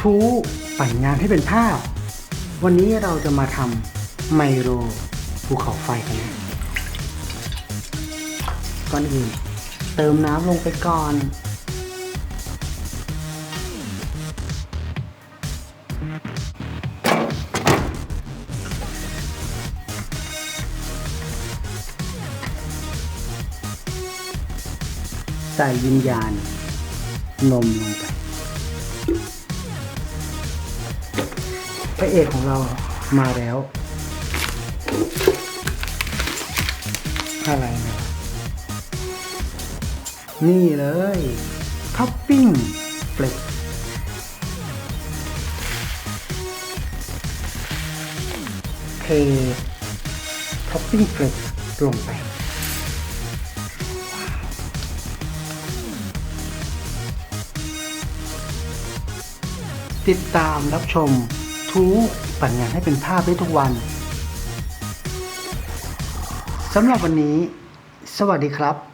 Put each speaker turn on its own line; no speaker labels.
ทูปั่นงานให้เป็นภาพ วันนี้เราจะมาทำไมโลภูเขาไฟกันนะก่อนอื่นเติมน้ำลงไปก่อน ใส่วิญญาณ นมลงไป พระเอกของเรามาแล้ว อะไรนะนี่เลยท็อปปิ้งเฟล็กเทท็อปปิ้งเฟล็กลงไป ติดตามรับชมทูปั่นงานให้เป็นภาพได้ทุกวันสำหรับวันนี้ สวัสดีครับ